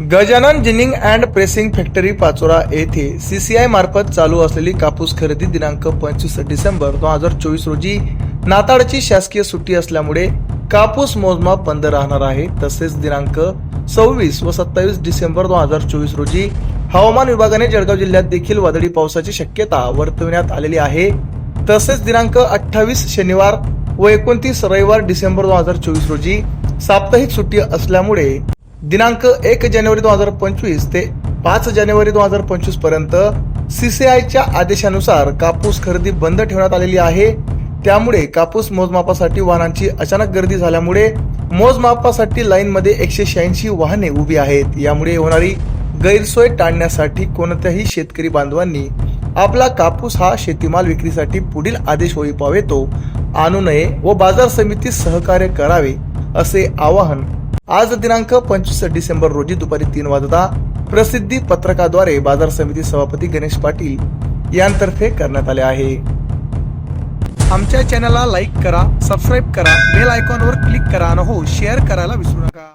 Gajanan ginning and pressing factory Pachora येथे CCI मार्फत चालू असलेली कापूस खरेदी दिनांक पंचवीस डिसेंबर दोन हजार चोवीस रोजी नाताळची शासकीय सुट्टी असल्यामुळे कापूस मोजमाप बंद राहणार आहे. तसेच दिनांक सव्वीस व सत्तावीस डिसेंबर दोन हजार चोवीस रोजी हवामान विभागाने जळगाव जिल्ह्यात देखील वादळी पावसाची शक्यता वर्तविण्यात आलेली आहे. तसेच दिनांक अठ्ठावीस शनिवार व एकोणतीस रविवार डिसेंबर दोन हजार चोवीस रोजी साप्ताहिक सुट्टी असल्यामुळे दिनांक एक जानेवारी दोन हजार पंचवीस ते पाच जानेवारी दोन हजार पंचवीसपर्यंत सीसीआयच्या आदेशानुसार कापूस खरेदी बंद ठेवण्यात आलेली आहे. त्यामुळे कापूस मोजमापासाठी वाहनांची अचानक गर्दी झाल्यामुळे मोजमापासाठी लाईनमध्ये एकशे शहाऐंशी वाहने उभी आहेत. यामुळे होणारी गैरसोय टाळण्यासाठी कोणत्याही शेतकरी बांधवांनी आपला कापूस हा शेतीमाल विक्रीसाठी पुढील आदेश होई पावेतो आणू नये व बाजार समितीत सहकार्य करावे असे आवाहन आज दिनांक पंचवीस डिसेंबर रोजी दुपारी तीन वाजता प्रसिद्धी पत्रकाद्वारे बाजार समिती सभापती गणेश पाटील यांतर्फे करण्यात आले आहे. आमच्या चॅनलला लाईक करा सबस्क्राईब करा बेल आयकॉनवर क्लिक करा आणि हो शेअर करायला विसरू नका.